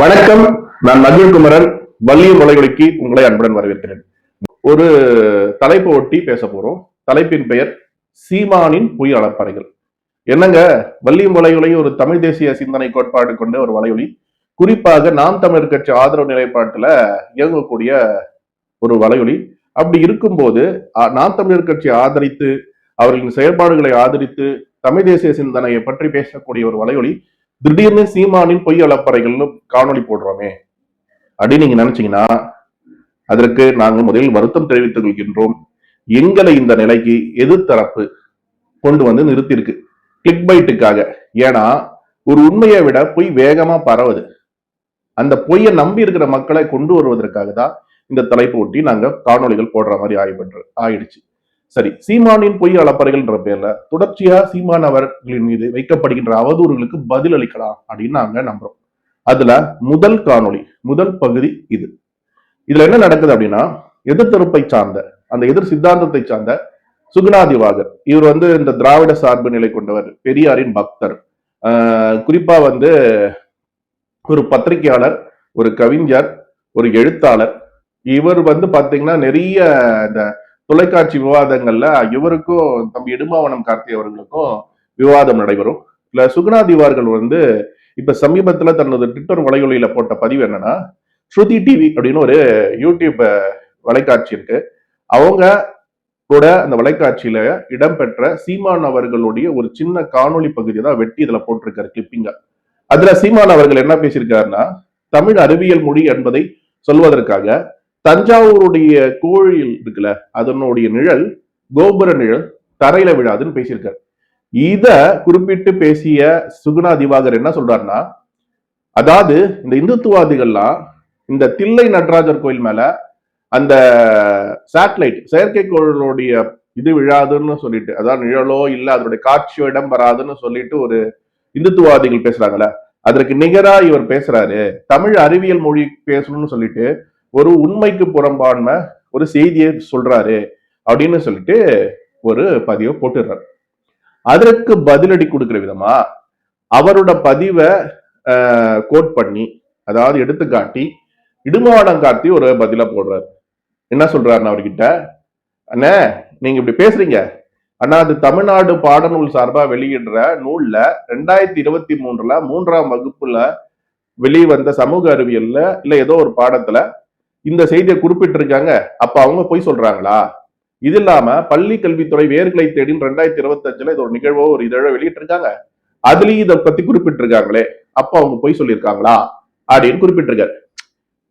வணக்கம். நான் மகிழ்குமரன் வள்ளிய மலைகளுக்கு உங்களை அன்புடன் வரவேற்கிறேன். ஒரு தலைப்பு ஒட்டி பேச போறோம். தலைப்பின் பெயர் சீமானின் பொய் அளப்பறைகள் என்னங்க வள்ளிய மலைகளை ஒரு தமிழ் தேசிய சிந்தனை கோட்பாடு கொண்ட ஒரு வலையொலி. குறிப்பாக நாம் தமிழர் கட்சி ஆதரவு நிலைப்பாட்டுல இயங்கக்கூடிய ஒரு வலையொலி. அப்படி இருக்கும்போது நாம் தமிழர் கட்சி ஆதரித்து அவர்களின் செயல்பாடுகளை ஆதரித்து தமிழ் தேசிய சிந்தனையை பற்றி பேசக்கூடிய ஒரு வலையொலி. திடீர்னு சீமானின் பொய் அளப்பறைகள்னு காணொளி போடுறோமே. அப்படின்னு நீங்க நினைச்சீங்கன்னா அதற்கு நாங்கள் முதலில் வருத்தம் தெரிவித்துக் கொள்கின்றோம். எங்களை இந்த நிலைக்கு எதிர்த்தரப்பு கொண்டு வந்து நிறுத்தியிருக்கு. கிளிக் பைட்டுக்காக ஏன்னா ஒரு உண்மையை விட பொய் வேகமா பரவுது. அந்த பொய்யை நம்பி இருக்கிற மக்களை கொண்டு வருவதற்காக தான் இந்த தலைப்பு ஒட்டி நாங்க காணொளிகள் போடுற மாதிரி ஆயிடுச்சு. சரி சீமானின் பொய் அளப்பறைகள்ன்ற பேர்ல தொடர்ச்சியா சீமான் அவர்களின் மீது வைக்கப்படுகின்ற அவதூறுகளுக்கு பதில் அளிக்கலாம் அப்படின்னு நாங்க நம்புறோம். அதுல முதல் காணொளி முதல் பகுதி இது. இதுல என்ன நடக்குது அப்படின்னா எதிர்த்தரப்பை சார்ந்த அந்த எதிர் சித்தாந்தத்தை சார்ந்த சுகுணாதிவாகர் இவர் வந்து இந்த திராவிட சார்பு நிலை கொண்டவர் பெரியாரின் பக்தர். ஆஹ் குறிப்பா வந்து ஒரு பத்திரிகையாளர் ஒரு கவிஞர் ஒரு எழுத்தாளர். இவர் வந்து பாத்தீங்கன்னா நிறைய இந்த தொலைக்காட்சி விவாதங்கள்ல இவருக்கும் தம்பி இடுமாவனம் கார்த்தி அவர்களுக்கும் விவாதம் நடைபெறும். இல்ல சுகுணாதிவார்கள் வந்து இப்ப சமீபத்துல தனது ட்விட்டர் வலையொலியில போட்ட பதிவு என்னன்னா ஸ்ருதி டிவி அப்படின்னு ஒரு யூடியூப் வலைக்காட்சி இருக்கு. அவங்க கூட அந்த வலைக்காட்சியில இடம்பெற்ற சீமான் அவர்களுடைய ஒரு சின்ன காணொளி பகுதி தான் வெட்டி இதுல போட்டிருக்காரு கிளிப்பிங்க அதுல சீமான் அவர்கள் என்ன பேசியிருக்காருன்னா தமிழ் அறிவியல் மொழி என்பதை சொல்வதற்காக தஞ்சாவூருடைய கோயில் இருக்குல்ல அதனுடைய நிழல் கோபுர நிழல் தரையில விழாதுன்னு பேசியிருக்காரு. இத குறிப்பிட்டு பேசிய சுகுணா திவாகர் என்ன சொல்றாருன்னா அதாவது இந்த இந்துத்துவாதிகள்லாம் இந்த தில்லை நடராஜர் கோயில் மேல அந்த சேட்டலைட் செயற்கைக்கோளுடைய இது விழாதுன்னு சொல்லிட்டு அதாவது நிழலோ இல்ல அதனுடைய காட்சியோ இடம் வராதுன்னு சொல்லிட்டு ஒரு இந்துத்துவாதிகள் பேசுறாங்கல்ல அதற்கு நிகரா இவர் பேசுறாரு. தமிழ் அறிவியல் மொழி பேசணும்னு சொல்லிட்டு ஒரு உண்மைக்கு புறம்பான்மை ஒரு செய்தியை சொல்றாரு அப்படின்னு சொல்லிட்டு ஒரு பதிவை போட்டுடுறாரு. அதற்கு பதிலடி கொடுக்குற விதமா அவரோட பதிவை கோட் பண்ணி அதாவது எடுத்துக்காட்டி இடுமாவனம் காட்டி ஒரு பதில போடுறாரு. என்ன சொல்றாருன்னு அவர்கிட்ட? அண்ணே நீங்க இப்படி பேசுறீங்க. ஆனா அது தமிழ்நாடு பாடநூல் சார்பா வெளியிடுற நூல்ல ரெண்டாயிரத்தி இருபத்தி மூன்றுல மூன்றாம் வகுப்புல வெளிவந்த சமூக அறிவியல்ல இல்ல ஏதோ ஒரு பாடத்துல இந்த செய்தியை குறிப்பிட்டிருக்காங்க. அப்ப அவங்க போய் சொல்றாங்களா? இது இல்லாம பள்ளி கல்வித்துறை வேர்களை தேடின்னு ரெண்டாயிரத்தி இருபத்தி அஞ்சுல இது ஒரு நிகழ்வோ ஒரு இதழோ வெளியிட்டிருக்காங்க. அதுலயும் இதை பத்தி குறிப்பிட்டிருக்காங்களே. அப்ப அவங்க போய் சொல்லியிருக்காங்களா? அப்படின்னு குறிப்பிட்டிருக்காரு.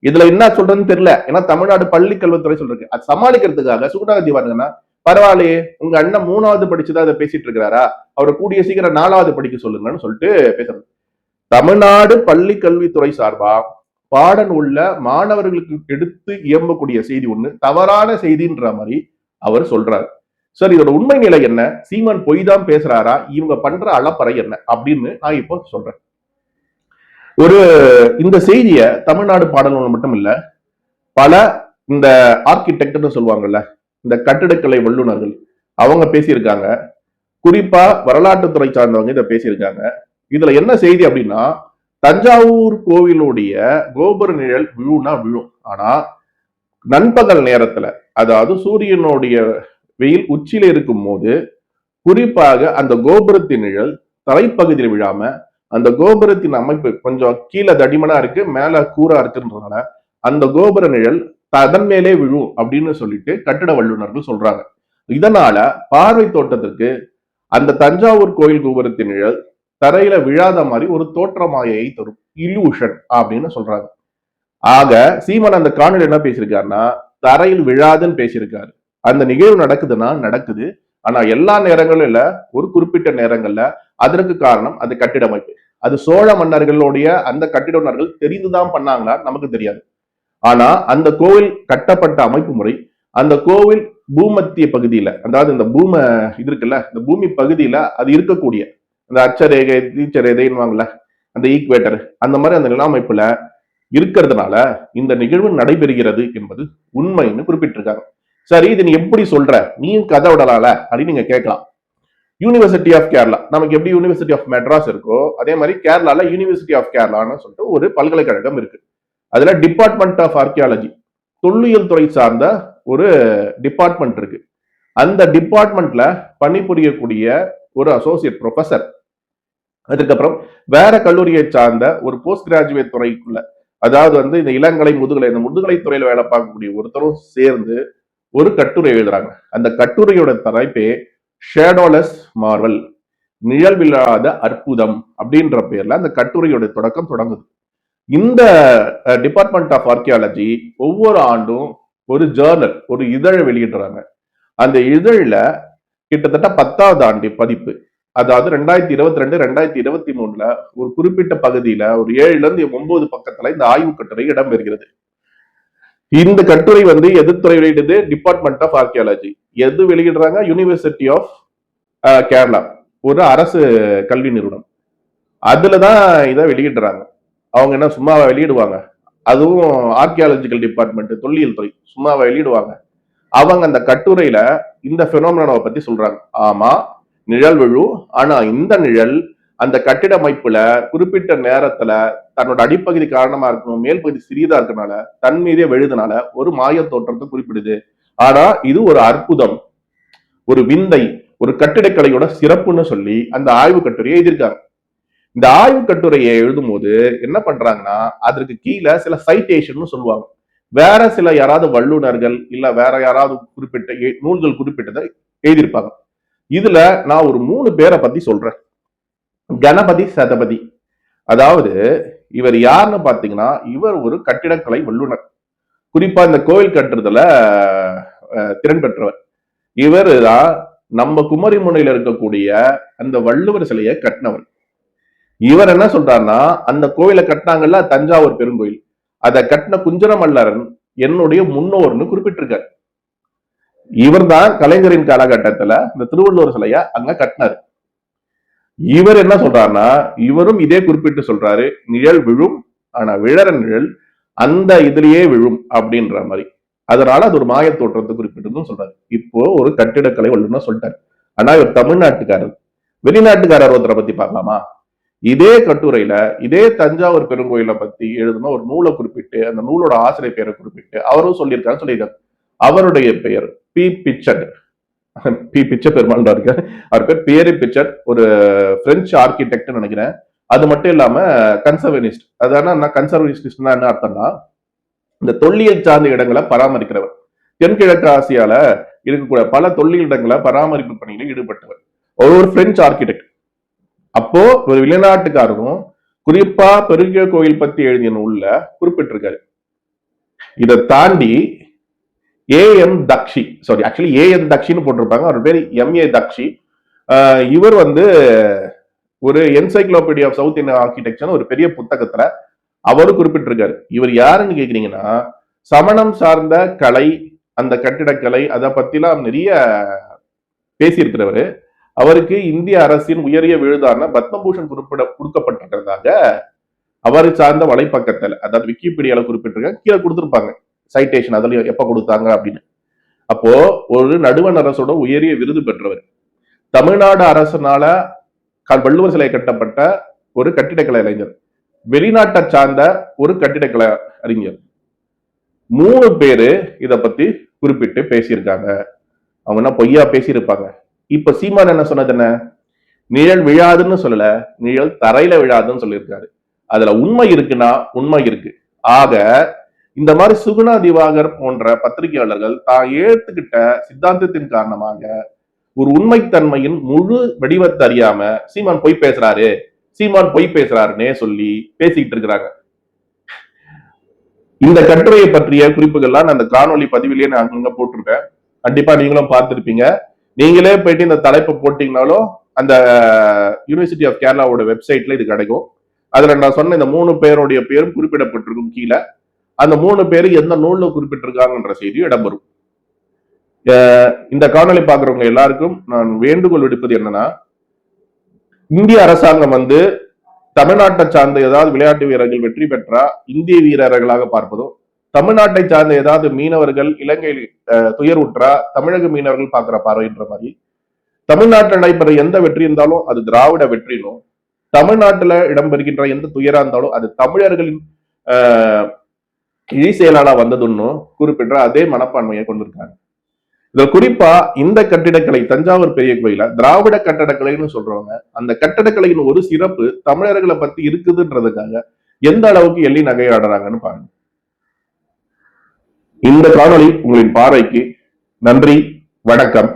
இதுல என்ன சொல்றதுன்னு தெரியல. ஏன்னா தமிழ்நாடு பள்ளி கல்வித்துறை சொல்றது அது சமாளிக்கிறதுக்காக சுகுணாகதி வாருங்கன்னா பரவாயில்லையே உங்க அண்ணன் மூணாவது படிச்சுதான் அதை பேசிட்டு இருக்கிறாரா? அவரை கூடிய சீக்கிரம் நாலாவது படிக்க சொல்லுங்கன்னு சொல்லிட்டு பேசுறது தமிழ்நாடு பள்ளி கல்வித்துறை சார்பா? பாடநூல்ல மாணவர்களுக்கு எடுத்து இயம்பக்கூடிய செய்தி ஒண்ணு தவறான செய்தின்ற மாதிரி அவர் சொல்றாரு. சார் இதோட உண்மை நிலை என்ன? சீமான் பொய் தான் பேசுறாரா? இவங்க பண்ற அளப்பறை என்ன? அப்படின்னு நான் இப்போ சொல்றேன். ஒரு இந்த செய்திய தமிழ்நாடு பாடல்கள் மட்டும் இல்ல பல இந்த ஆர்கிடெக்ட்னு சொல்லுவாங்கல்ல இந்த கட்டிடக்கலை வல்லுநர்கள் அவங்க பேசியிருக்காங்க. குறிப்பா வரலாற்றுத்துறை சார்ந்தவங்க இதை பேசியிருக்காங்க. இதுல என்ன செய்தி அப்படின்னா தஞ்சாவூர் கோவிலுடைய கோபுர நிழல் விழுனா விழும். ஆனா நண்பகல் நேரத்துல அதாவது சூரியனுடைய வெயில் உச்சியில இருக்கும் போது குறிப்பாக அந்த கோபுரத்தின் நிழல் தலைப்பகுதியில் விழாம அந்த கோபுரத்தின் அமைப்பு கொஞ்சம் கீழே தடிமனா இருக்கு மேல கூறா இருக்குன்றதுனால அந்த கோபுர நிழல் அதன் மேலே விழும் அப்படின்னு சொல்லிட்டு கட்டிட வல்லுநர்கள் சொல்றாங்க. இதனால பார்வை தோட்டத்திற்கு அந்த தஞ்சாவூர் கோயில் கோபுரத்தின் நிழல் தரையில விழாத மாதிரி ஒரு தோற்றமாயை தரும். இல்யூஷன் அப்படின்னு சொல்றாங்க. ஆக சீமன் அந்த காணொலி என்ன பேசியிருக்காருன்னா தரையில் விழாதுன்னு பேசியிருக்காரு. அந்த நிகழ்வு நடக்குதுன்னா நடக்குது. ஆனா எல்லா நேரங்களும் இல்ல ஒரு குறிப்பிட்ட நேரங்கள்ல அதற்கு காரணம் அது கட்டிட அமைப்பு அது சோழ மன்னர்களுடைய அந்த கட்டிடவர்கள் தெரிந்துதான் பண்ணாங்களா நமக்கு தெரியாது. ஆனா அந்த கோவில் கட்டப்பட்ட அமைப்பு முறை அந்த கோவில் பூமத்திய பகுதியில அதாவது இந்த பூம இது இருக்குல்ல இந்த பூமி பகுதியில அது இருக்கக்கூடிய அந்த அச்சரேகை தீச்சரேகைன்னுவாங்கல்ல அந்த ஈக்குவேட்டர் அந்த மாதிரி அந்த நில அமைப்புல இருக்கிறதுனால இந்த நிகழ்வு நடைபெறுகிறது என்பது உண்மைன்னு குறிப்பிட்டிருக்காங்க சரி இது நீ எப்படி சொல்ற? நீயும் கதை விடலால அப்படின்னு நீங்க கேட்கலாம். யூனிவர்சிட்டி ஆஃப் கேரளா நமக்கு எப்படி யூனிவர்சிட்டி ஆஃப் மெட்ராஸ் இருக்கோ அதே மாதிரி கேரளால யூனிவர்சிட்டி ஆஃப் கேரளான்னு சொல்லிட்டு ஒரு பல்கலைக்கழகம் இருக்கு. அதுல டிபார்ட்மெண்ட் ஆஃப் ஆர்கியாலஜி தொல்லியல் துறை சார்ந்த ஒரு டிபார்ட்மெண்ட் இருக்கு. அந்த டிபார்ட்மெண்ட்ல பணிபுரியக்கூடிய ஒரு அசோசியேட் ப்ரொஃபசர் அதுக்கப்புறம் வேற கல்லூரியை சார்ந்த ஒரு போஸ்ட் கிராஜுவேட் துறைக்குள்ள அதாவது வந்து இந்த இளங்கலை முதுகலை இந்த முதுகலை துறையில வேலை பார்க்கக்கூடிய ஒருத்தரும் சேர்ந்து ஒரு கட்டுரை எழுதுறாங்க. அந்த கட்டுரையோட தலைப்பே ஷேடோலஸ் மார்வல் நிழல்வில்லாத அற்புதம் அப்படின்ற பேர்ல அந்த கட்டுரையோட தொடக்கம் தொடங்குது. இந்த டிபார்ட்மெண்ட் ஆஃப் ஆர்கியாலஜி ஒவ்வொரு ஆண்டும் ஒரு ஜேர்னல் ஒரு இதழை வெளியிடுறாங்க. அந்த இதழில் கிட்டத்தட்ட பத்தாவது ஆண்டு பதிப்பு. அதாவது ரெண்டாயிரத்தி இருபத்தி ரெண்டு ரெண்டாயிரத்தி இருபத்தி மூணுல ஒரு குறிப்பிட்ட பகுதியில ஒரு ஏழுல இருந்து ஒன்பது பக்கத்துல இந்த ஆய்வு கட்டுரை இடம்பெறுகிறது இந்த கட்டுரை வந்து எதிர்த்துறை வெளியிடுது டிபார்ட்மெண்ட் ஆஃப் ஆர்கியாலஜி எது வெளியிடுறாங்க? யூனிவர்சிட்டி ஆஃப் கேரளா ஒரு அரசு கல்வி நிறுவனம். அதுலதான் இதை வெளியிடுறாங்க. அவங்க என்ன சும்மாவை வெளியிடுவாங்க? அதுவும் ஆர்கியாலஜிக்கல் டிபார்ட்மெண்ட் தொல்லியல் துறை. சும்மாவை வெளியிடுவாங்க. அவங்க அந்த கட்டுரையில இந்த பெனோமனோவை பத்தி சொல்றாங்க. ஆமா நிழல் விழும் ஆனா இந்த நிழல் அந்த கட்டிட அமைப்புல குறிப்பிட்ட நேரத்துல தன்னோட அடிப்பகுதி காரணமா இருக்கணும் மேல் பகுதி சிறியதா இருக்கனால தன் மீதே விழுதுனால ஒரு மாய தோற்றத்தை குறிப்பிடுது. ஆனா இது ஒரு அற்புதம். ஒரு விந்தை ஒரு கட்டிடக்கலையோட சிறப்புன்னு சொல்லி அந்த ஆய்வு கட்டுரையை எழுதியிருக்காங்க. இந்த ஆய்வு கட்டுரையை எழுதும் போது என்ன பண்றாங்கன்னா அதற்கு கீழே சில சைட்டேஷன் சொல்லுவாங்க. வேற சில யாராவது வல்லுநர்கள் இல்ல வேற யாராவது குறிப்பிட்ட நூல்கள் குறிப்பிட்டதை எழுதியிருப்பாங்க. இதுல நான் ஒரு மூணு பேரை பத்தி சொல்றேன். கணபதி சதபதி. அதாவது இவர் யாருன்னு பாத்தீங்கன்னா இவர் ஒரு கட்டிடக்கலை வல்லுனர் குறிப்பா இந்த கோவில் கட்டுறதுல திறன் பெற்றவர். இவர் தான் நம்ம குமரிமுனையில இருக்கக்கூடிய அந்த வள்ளுவர் சிலையை கட்டினவர். இவர் என்ன சொல்றாருன்னா அந்த கோவிலை கட்டினாங்கல்ல தஞ்சாவூர் பெருங்கோயில் அதை கட்டின குஞ்சர மல்லரன் என்னுடைய முன்னோர்னு குறிப்பிட்டிருக்காரு. இவர்தான் கலைஞரின் காலகட்டத்துல இந்த திருவள்ளுவர் சிலைய அங்க கட்டினாரு. இவர் என்ன சொல்றாருன்னா இவரும் இதே குறிப்பிட்டு சொல்றாரு நிழல் விழும் ஆனா விழற நிழல் அந்த இதுலயே விழும் அப்படின்ற மாதிரி. அதனால அது ஒரு மாய தோற்றத்தை குறிப்பிட்டதும் சொல்றாரு. இப்போ ஒரு கட்டிடக்கலை வல்லுநர் சொல்லிட்டாரு. ஆனா இவர் தமிழ்நாட்டுக்காரர். வெளிநாட்டுக்காரர் ஒருத்தரை பத்தி பார்க்கலாமா? இதே கட்டுரையில இதே தஞ்சாவூர் பெருங்கோயிலை பத்தி எழுதுன ஒரு நூலை குறிப்பிட்டு அந்த நூலோட ஆசிரியர் பெயரை குறிப்பிட்டு அவரும் சொல்லியிருக்காரு சொல்லியிருக்காரு. அவருடைய பெயர் பி பிச்சட் பி பிச்ச பெருமாள் இருக்கார் அவர் பேர் பியரி பிச்சட் ஒரு பிரெஞ்சு ஆர்கிடெக்ட் நினைக்கிறேன். அது மட்டும் இல்லாம கன்சர்வனிஸ்ட் அதான கன்சர்வனிஸ்ட் என்ன அர்த்தம்னா இந்த தொல்லியல் சார்ந்த இடங்களை பராமரிக்கிறவர். தென்கிழக்கு ஆசியால இருக்கக்கூடிய பல தொல்லியல் இடங்களை பராமரிப்பு பணியில் ஈடுபட்டவர். அவர் ஒரு பிரெஞ்சு ஆர்கிடெக்ட் அப்போ ஒரு வெளிநாட்டுக்காரரும் குறிப்பா பெருகிய கோயில் பத்தி எழுதிய நூல்ல குறிப்பிட்டிருக்காரு. இதை தாண்டி AM Dhaky sorry actually AM தக்ஷின்னு போட்டிருப்பாங்க. அவர் பேர் எம்ஏ தக்ஷி ஆஹ் இவர் வந்து ஒரு encyclopaedia of South Indian architecture ஒரு பெரிய புத்தகத்துல அவரும் குறிப்பிட்டிருக்காரு. இவர் யாருன்னு கேக்குறீங்கன்னா சமணம் சார்ந்த கலை அந்த கட்டிடக்கலை அதை பத்திலாம் நிறைய பேசியிருக்கிறவரு. அவருக்கு இந்திய அரசின் உயரிய விழுதான பத்மபூஷன் குறிப்பிட கொடுக்கப்பட்டிருக்கிறதாக அவர் சார்ந்த வலைப்பக்கத்தில் அதாவது விக்கிபீடியால குறிப்பிட்டிருக்காங்க கீழே கொடுத்துருப்பாங்க. சைட்டேஷன் அதுல எப்ப கொடுத்தாங்க அப்படின்னு. அப்போ ஒரு நடுவண் அரசோட உயரிய விருது பெற்றவர். தமிழ்நாடு அரசனால வள்ளுவர் சிலை கட்டப்பட்ட ஒரு கட்டிடக்கலை அறிஞர். வெளிநாட்டை சார்ந்த ஒரு கட்டிடக்கலை அறிஞர். மூணு பேரு இத பத்தி குறிப்பிட்டு பேசியிருக்காங்க. அவங்க என்ன பொய்யா பேசியிருப்பாங்க. இப்ப சீமான் என்ன சொன்னது என்ன? நிழல் விழாதுன்னு சொல்லல நிழல் தரையில விழாதுன்னு சொல்லியிருக்காரு. அதுல உண்மை இருக்குன்னா உண்மை இருக்கு. ஆக இந்த மாதிரி சுகுணா திவாகர் போன்ற பத்திரிகையாளர்கள் தான் ஏற்றுக்கிட்ட சித்தாந்தத்தின் காரணமாக ஒரு உண்மைத்தன்மையின் முழு வடிவத்தை அறியாம சீமான் பொய் பேசுறாரு சீமான் பொய் பேசுறாருன்னே சொல்லி பேசிக்கிட்டு இருக்கிறாங்க. இந்த கட்டுரையை பற்றிய குறிப்புகள்லாம் நான் அந்த காணொலி பதிவிலேயே நான் அங்கங்க போட்டிருக்கேன். கண்டிப்பா நீங்களும் பார்த்துருப்பீங்க. நீங்களே போயிட்டு இந்த தலைப்பை போட்டீங்கனாலும் அந்த யூனிவர்சிட்டி ஆஃப் கேரளாவோட வெப்சைட்ல இது கிடைக்கும். அதுல நான் சொன்ன இந்த மூணு பேருடைய பேரும் குறிப்பிடப்பட்டிருக்கும் கீழே. அந்த மூணு பேர் எந்த நூல்ல குறிப்பிட்டிருக்காங்கன்ற செய்தியும் இடம்பெறும். அஹ் இந்த காணொலி பார்க்குறவங்க எல்லாருக்கும் நான் வேண்டுகோள் விடுப்பது என்னன்னா இந்திய அரசாங்கம் வந்து தமிழ்நாட்டை சார்ந்த ஏதாவது விளையாட்டு வீரர்கள் வெற்றி பெற்றா இந்திய வீரர்களாக பார்ப்பதும் தமிழ்நாட்டை சார்ந்த ஏதாவது மீனவர்கள் இலங்கையில் அஹ், துயருற்றா தமிழக மீனவர்கள் பார்க்கிற பார்வைன்ற மாதிரி தமிழ்நாட்டில் நடைபெற எந்த வெற்றி இருந்தாலும் அது திராவிட வெற்றினும் தமிழ்நாட்டுல இடம்பெறுகின்ற எந்த துயரா இருந்தாலும் அது தமிழர்களின் ஆஹ், இழி செயலாளா வந்ததுன்னு குறிப்பிட்ட அதே மனப்பான்மையை கொண்டிருக்காங்க. இதுல குறிப்பா இந்த கட்டிடக்கலை தஞ்சாவூர் பெரிய கோயில? திராவிட கட்டடக்கலைன்னு சொல்றவங்க அந்த கட்டடக்கலையின் ஒரு சிறப்பு தமிழர்களை பத்தி இருக்குதுன்றதுக்காக எந்த அளவுக்கு எள்ளி நகையாடுறாங்கன்னு பாருங்க. இந்த காணொலி உங்களின் பார்வைக்கு நன்றி வணக்கம்.